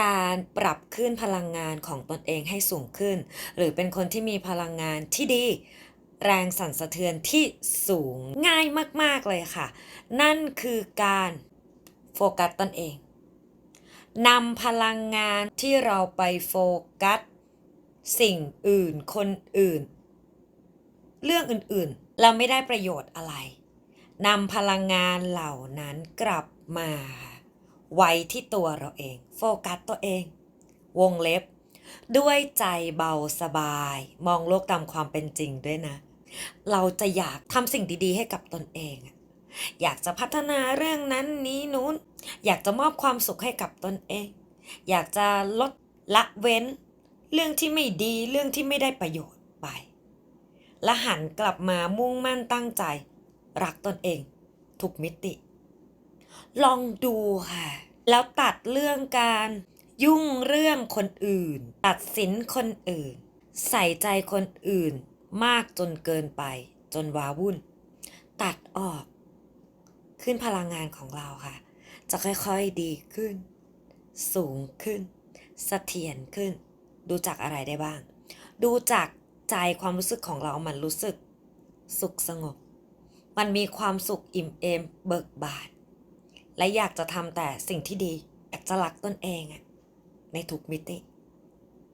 การปรับขึ้นพลังงานของตนเองให้สูงขึ้น หรือเป็นคนที่มีพลังงานที่ดี แรงสั่นสะเทือนที่สูงง่ายมากๆเลยค่ะ นั่นคือการโฟกัสตนเองนำพลังงานที่เราไปโฟกัส สิ่งอื่นคนอื่น เรื่องอื่นๆ เราไม่ได้ประโยชน์อะไรนำพลังงานเหล่านั้นกลับมา ไว้ที่ตัวเราเอง โฟกัสตัวเอง วงเล็บ ด้วยใจเบาสบาย มองโลกตามความเป็นจริงด้วยนะ เราจะอยากทำสิ่งดีๆ ให้กับตนเอง อยากจะพัฒนาเรื่องนั้นนี้นู้น อยากจะมอบความสุขให้กับตนเอง อยากจะลดละเว้น เรื่องที่ไม่ดีเรื่องที่ไม่ได้ประโยชน์ไป และหันกลับมามุ่งมั่นตั้งใจ รักตนเอง ทุกมิติ ลองดูค่ะ แล้วตัดเรื่องการยุ่งเรื่องคนอื่น ตัดสินคนอื่น ใส่ใจคนอื่นมากจนเกินไป จนว้าวุ่น ตัดออก ขึ้นพลังงานของเราค่ะ จะค่อยๆดีขึ้น สูงขึ้นสเสถียรขึ้น ดูจากอะไรได้บ้าง ดูจากใจความรู้สึกของเรามันรู้สึก สุขสงบ มันมีความสุขอิ่มเอมเบิกบาน และอยากจะทำแต่สิ่งที่ดีอยากจะรักตนเองในทุกมิติ